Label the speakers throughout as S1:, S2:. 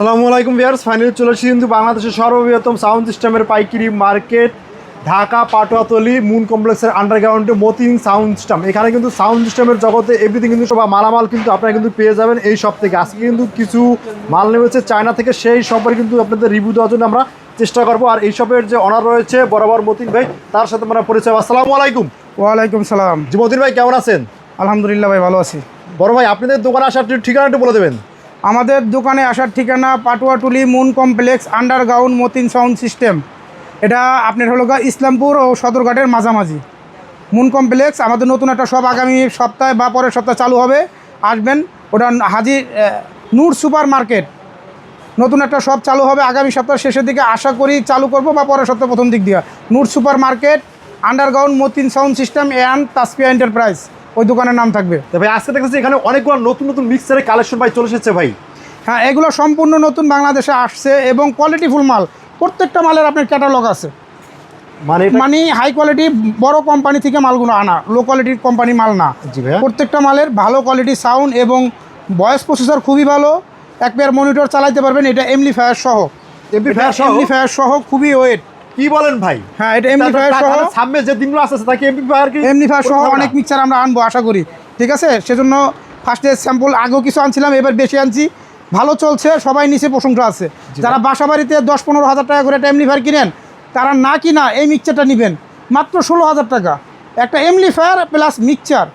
S1: আসসালামু আলাইকুম viewers finally চলে এসেছি কিন্তু বাংলাদেশের সর্ববৃহত্তম সাউন্ড সিস্টেমের পাইকারি মার্কেট ঢাকা পাটুয়াতলি মুন কমপ্লেক্সের আন্ডারগ্রাউন্ডে মতিন সাউন্ড সিস্টেম এখানে কিন্তু সাউন্ড সিস্টেমের জগতে এভরিথিং কিন্তু সব মালামাল কিন্তু আপনারা কিন্তু পেয়ে যাবেন এই সব থেকে। আজকে কিন্তু কিছু মাল নেমেছে চায়না থেকে সেই সবের কিন্তু আপনাদের রিভিউ দেওয়ার জন্য আমরা চেষ্টা করব। আর এই সবের যে অনার রয়েছে বরাবর মতিন ভাই তার সাথে আমরা পরিচয় আসসালামু আলাইকুম।
S2: ওয়ালাইকুম সালাম।
S1: জি মতিন ভাই কেমন আছেন?
S2: আলহামদুলিল্লাহ ভাই ভালো আছি।
S1: বড় ভাই আপনাদের দোকানে আসার ঠিকানাটা বলে দেবেন।
S2: আমাদের দোকানে আসার ঠিকানা Patuatuli moon complex underground Matin sound system. এটা আপনার হলো ইসলামপুর ও সদরঘাটের মাঝামাঝি। মুন কমপ্লেক্স, আমাদের নতুন একটা সব আগামী সপ্তাহে বা পরের সপ্তাহে চালু হবে। আসবেন, ওটা হাজি নূর সুপার মার্কেট। নতুন একটা সব চালু হবে আগামী সপ্তাহের শেষের দিকে। আশা করি চালু করব বা পরের সপ্তাহ প্রথম দিক দিয়ে। Noor super market, underground Matin sound system and Taspia enterprise. ওই দোকানের নাম থাকবে।
S1: ভাই আজকে দেখতেছি এখানে অনেকগুলো নতুন নতুন মিক্সারের কালেকশন ভাই চলে এসেছে ভাই।
S2: হ্যাঁ এগুলো সম্পূর্ণ নতুন বাংলাদেশে আসছে এবং কোয়ালিটিফুল মাল। প্রত্যেকটা মালের আপনার ক্যাটালগ আছে।
S1: মানে
S2: মানে হাই কোয়ালিটি বড় কোম্পানি থেকে মালগুলো আনা। লো কোয়ালিটির কোম্পানি মাল না। প্রত্যেকটা মালের ভালো কোয়ালিটি সাউন্ড এবং ভয়েস প্রসেসর খুবই ভালো। এক পেয়ার মনিটর চালাইতে পারবেন এটা এমনি ফায়ার সহ? এমনি ফায়ার সহ? খুবই ওয়েট
S1: কি বলেন ভাই?
S2: হ্যাঁ এটা এমনি ফায়ার সহ
S1: সামনে যে দিনগুলো আসছে তাকে এমপ্লিফায়ার কি
S2: এমনি ফায়ার সহ অনেক? মিক্সার আমরা আনব আশা করি। ঠিক আছে? সেজন্য ফার্স্টে স্যাম্পল আগেও কিছু আনছিলাম এবার বেশি আনছি। ভালো চলছে সবাই নিচে প্রশংসা আছে। যারা বাসা বাড়িতে দশ পনেরো হাজার টাকা করে একটা এমনিফায়ার কিনেন তারা না কিনা এই মিক্সারটা নেবেন। মাত্র ষোলো হাজার টাকা। একটা এমনিফায়ার প্লাস মিক্সচার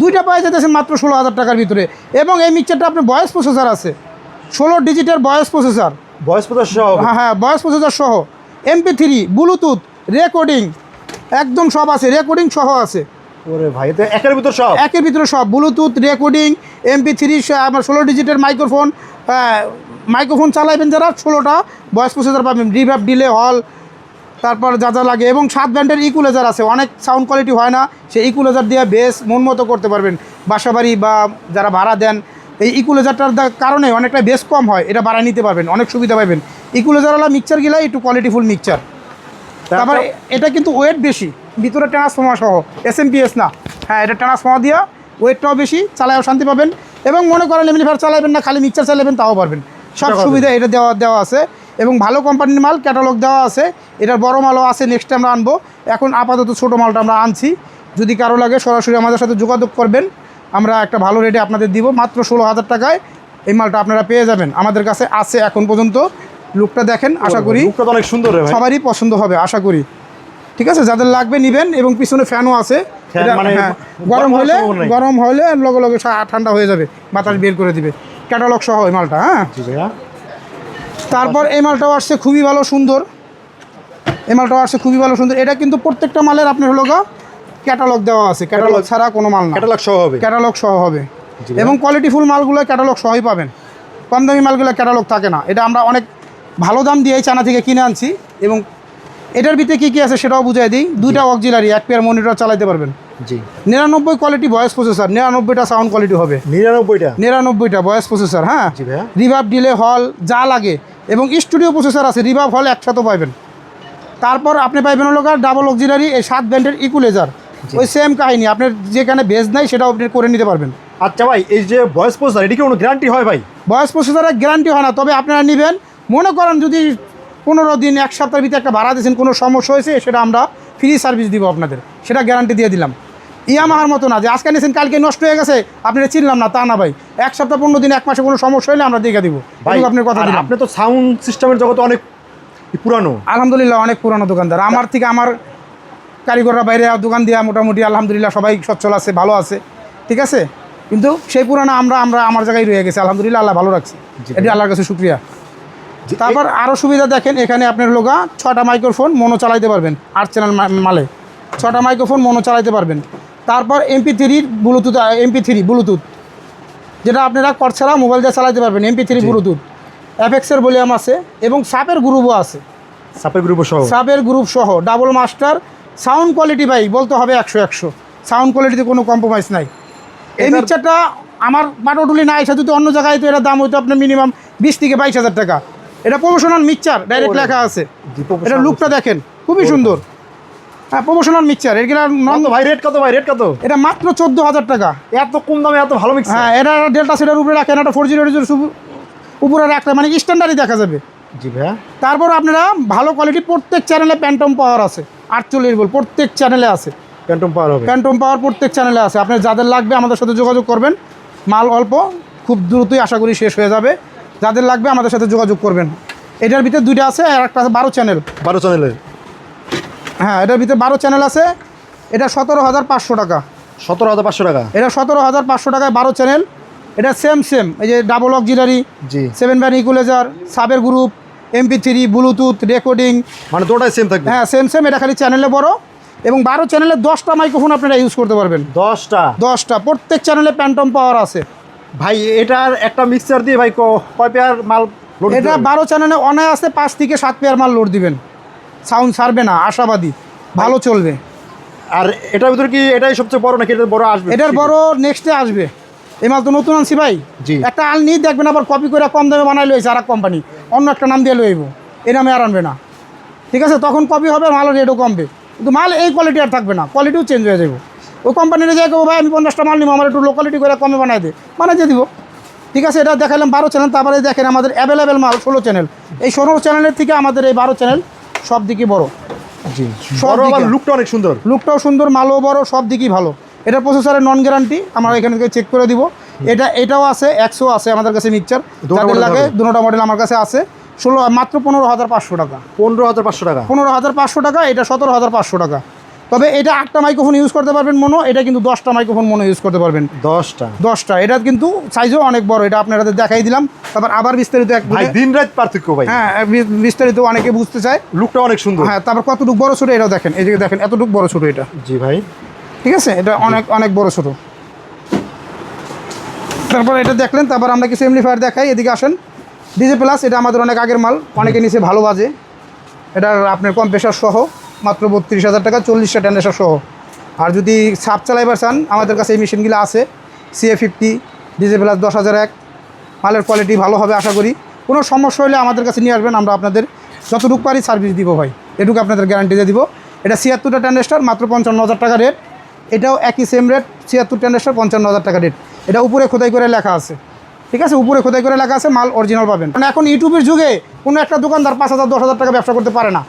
S2: দুইটা পাওয়া যেতেছে মাত্র ষোলো হাজার টাকার ভিতরে। এবং এই মিক্সচারটা আপনার বয়স প্রসেসার আছে। ষোলো ডিজিটের বয়স প্রসেসার
S1: বয়স প্রদাস সহ?
S2: হ্যাঁ হ্যাঁ বয়স প্রসেসর সহ। এমপি থ্রি ব্লুটুথ রেকর্ডিং একদম সব আছে রেকর্ডিং সহ আছে।
S1: ওরে ভাই তো একের ভিতর সব?
S2: একের ভিতরে সব ব্লুটুথ রেকর্ডিং এমপি থ্রি আমার ষোলো ডিজিটের মাইক্রোফোন মাইক্রোফোন চালাবেন যারা ষোলোটা ভয়েস প্রসেসর পাবেন রিভাব ডিলে হল তারপর যা যা লাগে এবং সাত ব্যান্ডের ইকুলেজার আছে অনেক সাউন্ড কোয়ালিটি হয় না সেই ইকুলেজার দিয়ে বেশ মন মতো করতে পারবেন। বাসাবাড়ি বা যারা ভাড়া দেন এই ইকুলেজারটার কারণে অনেকটা বেশ কম হয় এটা ভাড়া নিতে পারবেন অনেক সুবিধা পাবেন। ইকুলেজারওয়ালা মিক্সচার গিলা একটু কোয়ালিটিফুল মিক্সচার তারপর এটা কিন্তু ওয়েট বেশি ভিতরে ট্রান্সফর্মার সহ এস না। হ্যাঁ এটা ট্রান্সফর্মার দিয়া ওয়েটটাও বেশি চালায়ও শান্তি পাবেন এবং মনে করেন এমনিফার চালাবেন না খালি মিক্সার চালাবেন তাও পারবেন। সব সুবিধা এটা দেওয়া দেওয়া আছে এবং ভালো কোম্পানির মাল ক্যাটালগ দেওয়া আছে। এটার বড় মালও আছে নেক্সট আমরা আনব। এখন আপাতত ছোটো মালটা আমরা আনছি। যদি কারও লাগে সরাসরি আমাদের সাথে যোগাযোগ করবেন। আমরা একটা ভালো রেটে আপনাদের দিব মাত্র ষোলো হাজার টাকায় এই মালটা আপনারা পেয়ে যাবেন। আমাদের কাছে আছে এখন পর্যন্ত লুকটা দেখেন আশা করি।
S1: লুকটা অনেক সুন্দর
S2: সবারই পছন্দ হবে আশা করি। ঠিক আছে যাদের লাগবে নিবেন এবং পিছনে ফ্যানও আছে।
S1: মানে
S2: হ্যাঁ,
S1: গরম
S2: হলে গরম হলে লগে লগে ঠান্ডা হয়ে যাবে বাতাস বের করে দিবে। ক্যাটালগ সহ এই মালটা হ্যাঁ? তারপর এই মালটাও আসছে খুবই ভালো সুন্দর। এই মালটাও আসছে খুবই ভালো সুন্দর। এটা কিন্তু প্রত্যেকটা মালের আপনার হলো গা ক্যাটালগ দেওয়া আছে। ক্যাটালগ ছাড়া কোনো মাল না।
S1: ক্যাটালগ সহ হবে।
S2: ক্যাটালগ সহ হবে। এবং কোয়ালিটিফুল মালগুলো ক্যাটালগ সহই পাবেন। কম দামি মালগুলো ক্যাটালগ থাকে না। এটা আমরা অনেক ভালো দাম দিয়ে চানা থেকে কিনে আনছি এবং এটার ভিতরে কী কী আছে সেটাও বুঝাই দিই। দুইটা অক্সিলারি এক পেয়ার মনিটর চালাতে পারবেন।
S1: জি।
S2: নিরানব্বই কোয়ালিটি ভয়েস প্রসেসর নিরানব্বইটা সাউন্ড কোয়ালিটি হবে।
S1: নিরানব্বইটা?
S2: নিরানব্বইটা ভয়েস প্রসেসর হ্যাঁ? রিভাব ডিলে হল যা লাগে। এবং স্টুডিও প্রসেসর আছে রিভাব হল একসাথে পাইবেন। তারপর আপনি পাইবেন হলো ডাবল অক্সিলারি এই সাত ব্যান্ডের ইকুলেজার ওই সেম কাহিনী আপনার যেখানে বেজ নাই সেটাও আপনি করে নিতে পারবেন।
S1: আচ্ছা ভাই এই যে ভয়েস পোস্টার এটি কি কোনো গ্যারান্টি হয় ভাই?
S2: বয়স প্রসেসরের গ্যারান্টি হয় না তবে আপনারা নেবেন মনে করেন যদি পনেরো দিন এক সপ্তাহের ভিতরে একটা ভাড়া দিয়েছেন কোনো সমস্যা হয়েছে সেটা আমরা ফ্রি সার্ভিস দিব আপনাদের। সেটা গ্যারান্টি দিয়ে দিলাম। ইয়ামাহার মতো না যে আজকে নিয়েছেন কালকে নষ্ট হয়ে গেছে আপনারা চিনলাম না তা না ভাই। এক সপ্তাহ পনেরো দিন এক মাসে কোনো সমস্যা হলে আমরা দেখে দিব।
S1: ভাই
S2: আপনার কথা দিলাম।
S1: আপনি তো সাউন্ড সিস্টেমের জগতে অনেক পুরানো।
S2: আলহামদুলিল্লাহ অনেক পুরানো দোকানদার। আমার থেকে আমার কারিগররা বাইরে দোকান দেওয়া মোটামুটি আলহামদুলিল্লাহ সবাই সচ্ছল আছে ভালো আছে। ঠিক আছে? কিন্তু সেই পুরানো আমরা আমরা আমার জায়গায় রয়ে গেছে। আলহামদুলিল্লাহ আল্লাহ ভালো রাখছি। এটি আল্লাহর কাছে শুক্রিয়া। তারপর আরও সুবিধা দেখেন এখানে আপনার লোগা ছটা মাইক্রোফোন মনো চালাইতে পারবেন আট চ্যানেল মালে। ছটা মাইক্রোফোন মনো চালাইতে পারবেন। তারপর এমপি থ্রির ব্লুটুথ এমপি থ্রি ব্লুটুথ যেটা আপনারা কর ছাড়া মোবাইল দিয়ে চালাতে পারবেন এমপি থ্রি ব্লুটুথ অ্যাপেক্সের ভলিউম আছে এবং সাপের গ্রুপও আছে।
S1: সাপের গ্রুপ সহ?
S2: সাবের গ্রুপ সহ। ডাবল মাস্টার সাউন্ড কোয়ালিটি ভাই বলতে হবে একশো একশো। সাউন্ড কোয়ালিটিতে কোনো কম্প্রোমাইজ নাই। এই মিক্সারটা আমার পাটোটুলি না এসে যদি অন্য জায়গায় তো এটার দাম হইতো আপনার মিনিমাম বিশ থেকে বাইশ হাজার টাকা। এটা প্রফেশনাল মিক্সচার ডাইরেক্ট লেখা আছে। এটা লুকটা দেখেন খুবই সুন্দর। হ্যাঁ প্রফেশনাল মিক্সচার এগুলা নন
S1: কত ভাই রেট কত ভাই রেট কত?
S2: এটা মাত্র চোদ্দ হাজার টাকা।
S1: এত কম দামে এত ভালো মিক্সার
S2: হ্যাঁ এটা ডেল্টা সেটার উপরে রাখেন একটা ফোর জিরো উপরের একটা মানে স্ট্যান্ডার্ডই দেখা যাবে।
S1: জি ভাইয়া।
S2: তারপর আপনারা ভালো কোয়ালিটি প্রত্যেক চ্যানেলে প্যান্টম পাওয়ার আছে আটচল্লিশ বল প্রত্যেক চ্যানেলে আছে।
S1: প্যান্টম পাওয়ার হবে।
S2: প্যান্টম পাওয়ার প্রত্যেক চ্যানেলে আছে। আপনার যাদের লাগবে আমাদের সাথে যোগাযোগ করবেন। মাল অল্প খুব দ্রুতই আশা করি শেষ হয়ে যাবে। যাদের লাগবে আমাদের সাথে যোগাযোগ করবেন। এটার ভিতরে দুইটা আছে আর একটা আছে বারো চ্যানেল
S1: বারো চ্যানেলের
S2: হ্যাঁ এটার ভিতরে বারো চ্যানেল আছে। এটা সতেরো হাজার পাঁচশো টাকা।
S1: সতেরো হাজার পাঁচশো টাকা?
S2: এটা সতেরো হাজার পাঁচশো টাকায় বারো চ্যানেল এটা সেম সেম এই যে ডাবল অক্সিলারি
S1: জি।
S2: সেভেন ব্যান ইকুলেজার সাবের group MP three Bluetooth recording
S1: মানে দুটাই সেম থাকবে?
S2: হ্যাঁ সেম সেম এটা খালি চ্যানেলে বড়। এবং বারো চ্যানেলে দশটা মাইক্রোফোন আপনারা ইউজ করতে পারবেন।
S1: দশটা?
S2: দশটা। প্রত্যেক চ্যানেলে প্যান্টম পাওয়ার আছে।
S1: ভাই এটার একটা মিক্সার দিয়ে ভাই ক- কয় পেয়ার মাল
S2: এটা বারো চ্যানেলে অনায়াসে পাঁচ থেকে সাত পেয়ার মাল লোড দিবেন। সাউন্ড ছাড়বে না আশাবাদী। ভালো চলবে।
S1: আর এটার ভিতরে কি এটাই সবচেয়ে বড় নাকি এটার বড় আসবে?
S2: এটার বড় নেক্সটে আসবে। এই মাল তো নতুন আনছি ভাই।
S1: জি।
S2: একটা আল নিয়ে দেখবেন আবার কপি করে কম দামে বানাই লইছে আর এক কোম্পানি অন্য একটা নাম দিয়ে লইব এই নামে আর আনবে না। ঠিক আছে? তখন কপি হবে মাল রেটও কমবে। কিন্তু মাল এই কোয়ালিটি আর থাকবে না। কোয়ালিটিও চেঞ্জ হয়ে যাবে ওই কোম্পানির যে কেউ ভাই আমি পঞ্চাশটা মাল নিবো আমার একটু লোকালিটি করে কমে বানাই দে। বানাই দিয়ে দিব। ঠিক আছে এটা দেখালাম বারো চ্যানেল তারপরে দেখেন আমাদের অ্যাভেলেবেল মাল ষোলো চ্যানেল এই ষোলো চ্যানেলের থেকে আমাদের এই বারো চ্যানেল সব দিকই বড়।
S1: জি
S2: দিকে।
S1: লুকটা অনেক সুন্দর।
S2: লুকটাও সুন্দর মালও বড় সব দিকই ভালো। এটা প্রসেসরের নন গ্যারান্টি আমরা এখানে থেকে চেক করে দিব। এটা এটাও আছে একশো আছে আমাদের কাছে মিক্সচার
S1: দুটো
S2: যাদের লাগে? দুটো মডেল আমার কাছে আছে। ষোলো মাত্র পনেরো হাজার পাঁচশো টাকা।
S1: পনেরো হাজার পাঁচশো টাকা।
S2: পনেরো হাজার পাঁচশো টাকা এটা সতেরো হাজার পাঁচশো টাকা। তবে এটা আটটা মাইক্রোফোন ইউজ করতে পারবেন মনো এটা কিন্তু দশটা মাইক্রোফোন মনো ইউজ করতে পারবেন।
S1: দশটা?
S2: দশটা। এটা কিন্তু সাইজও অনেক বড় এটা আপনাদের দেখাই দিলাম। তারপর আবার বিস্তারিত এক
S1: ভাই দিন রাত পার্থক্য ভাই।
S2: হ্যাঁ বিস্তারিত অনেকে বুঝতে চায়।
S1: লুকটা অনেক সুন্দর।
S2: হ্যাঁ তারপর কতটুকু বড় ছোটো এটাও দেখেন। এই যে দেখেন এতটুকু বড় ছোটো এটা।
S1: জি ভাই।
S2: ঠিক আছে? এটা অনেক অনেক বড় ছোট। তারপর এটা দেখলেন তারপর আমরা কিছু এমনিফায়ার দেখাই এদিকে আসেন। ডিজে প্লাস এটা আমাদের অনেক আগের মাল অনেকে নিচে ভালো বাজে। এটার আপনার কম্প্রেসার সহ। মাত্র বত্রিশ হাজার টাকা, চল্লিশটা ট্যান্ডেসার সহ। আর যদি সাপ চালাইবার চান, আমাদের কাছে এই মেশিনগুলো আছে। সিএ ফিফটি ডিজে প্লাস দশ হাজার এক। মালের কোয়ালিটি ভালো হবে, আশা করি। কোনো সমস্যা হলে আমাদের কাছে নিয়ে আসবেন, আমরা আপনাদের যতটুকু পারি সার্ভিস দিব ভাই। এটুকু আপনাদের গ্যারান্টি দিয়ে দিব। এটা ছিয়াত্তরটা ট্যান্ডেস্টার মাত্র পঞ্চান্ন হাজার টাকা রেট এটাও একই সেম রেট ছিয়াত্তর ট্যান্ডেস্টার পঞ্চান্ন হাজার টাকা রেট এটা উপরে খোদাই করে লেখা আছে। ঠিক আছে? উপরে খোদাই করে লেখা আছে, মাল অরিজিনাল পাবেন। কারণ এখন ইউটিউবের যুগে কোনো একটা দোকানদার পাঁচ হাজার, দশ হাজার টাকা ব্যবসা করতে পারে না।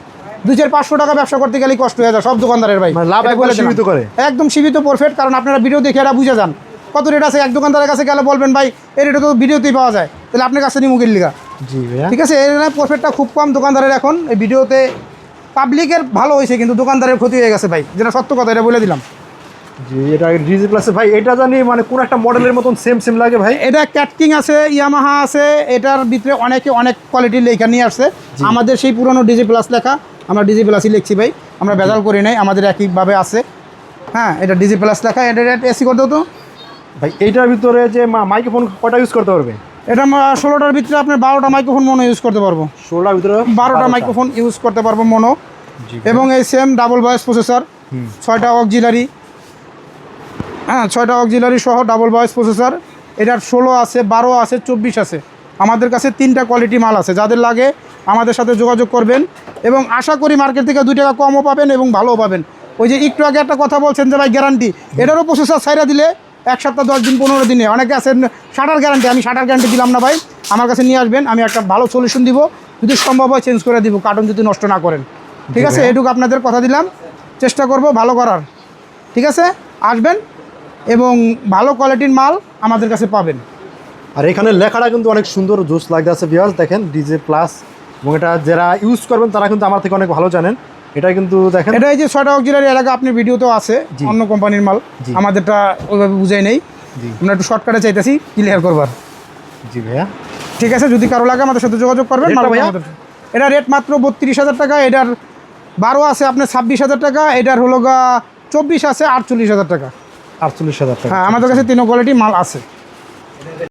S2: দুই চার পাঁচশো টাকা ব্যবসা করতে গেলেই কষ্ট হয়ে যায় সব দোকানদারের ভাই।
S1: মানে লাভ সীমিত করে।
S2: একদম সীমিত পারফেক্ট কারণ আপনারা ভিডিও দেখে এটা বুঝে যান। কত রেট আছে? এক দোকানদারের কাছে গেলে বলবেন ভাই এই রেটে তো ভিডিওতেই পাওয়া যায়। তাহলে আপনার কাছে নিয়ে মুখের লিগা
S1: জি
S2: ঠিক আছে? এর প্রফিটটা খুব কম দোকানদারের এখন। এই ভিডিওতে পাবলিকের ভালো হয়েছে কিন্তু দোকানদারের ক্ষতি হয়ে গেছে ভাই। যেটা সত্য কথা এটা বলে দিলাম।
S1: জি এটা ডিজি প্লাসে ভাই এটা জানি মানে কোন একটা মডেলের মতন সেম সেম লাগে ভাই।
S2: এটা ক্যাটকিং আছে ইয়ামাহা আছে এটার ভিতরে অনেকে অনেক কোয়ালিটির লেখা নিয়ে আসছে। আমাদের সেই পুরনো ডিজি প্লাস লেখা। আমরা ডিজি প্লাসই লিখছি ভাই। আমরা বেজাল করি নাই আমাদের একইভাবে আছে। হ্যাঁ এটা ডিজি প্লাস লেখা এটা এসি করে দাও তো।
S1: ভাই এইটার ভিতরে যে মাইক্রোফোন কটা ইউজ করতে পারবে?
S2: এটা ষোলোটার ভিতরে আপনার বারোটা মাইক্রোফোন মনো ইউজ করতে পারব।
S1: ষোলোটার ভিতরে
S2: বারোটা মাইক্রোফোন ইউজ করতে পারব মনো এবং এই সেম ডাবল ভয়েস প্রসেসর ছয়টা অক্সিলারি হ্যাঁ ছয়টা অক্সিলারি সহ ডাবল ভয়েস প্রসেসর এটার ষোলো আছে বারো আছে চব্বিশ আছে। আমাদের কাছে তিনটা কোয়ালিটি মাল আছে। যাদের লাগে আমাদের সাথে যোগাযোগ করবেন এবং আশা করি মার্কেট থেকে দুই টাকা কমও পাবেন এবং ভালোও পাবেন। ওই যে একটু আগে একটা কথা বলছেন যে ভাই গ্যারান্টি এটারও প্রসেসার ছাইরা দিলে এক সপ্তাহ দশ দিন পনেরো দিনে। অনেকে আছেন শাটার গ্যারান্টি আমি শাটার গ্যারান্টি দিলাম না ভাই। আমার কাছে নিয়ে আসবেন আমি একটা ভালো সলিউশন দিব। যদি সম্ভব হয় চেঞ্জ করে দিব কার্টুন যদি নষ্ট না করেন। ঠিক আছে? এটুকু আপনাদের কথা দিলাম। চেষ্টা করব ভালো করার। ঠিক আছে? আসবেন এবং ভালো কোয়ালিটির মাল আমাদের কাছে পাবেন।
S1: আর এখানে লেখাটা কিন্তু অনেক সুন্দর জোস লাগতে আছে বিয়াস দেখেন ডিজে প্লাস এবং এটা যারা ইউজ করবেন তারা কিন্তু আমার থেকে অনেক ভালো জানেন। এটা কিন্তু দেখেন।
S2: এটা এই যে ছয়টা অক্সিলারি এলাকা আপনি ভিডিওতেও আছে অন্য কোম্পানির মাল। আমাদেরটা ওইভাবে বুঝাই নেই। আমরা একটু শর্টকাটে চাইতেছি ক্লিয়ার করবার।
S1: জি ভাইয়া।
S2: ঠিক আছে যদি কারও লাগে আমাদের সাথে যোগাযোগ করবেন
S1: রেটটা
S2: মাল
S1: ভাইয়া?
S2: এটা রেট মাত্র বত্রিশ হাজার টাকা এটার বারো আছে আপনার ছাব্বিশ হাজার টাকা এটার হলো গা চব্বিশ আছে আটচল্লিশ হাজার টাকা।
S1: আটচল্লিশ হাজার টাকা।
S2: হ্যাঁ আমাদের কাছে তিন কোয়ালিটি মাল আছে।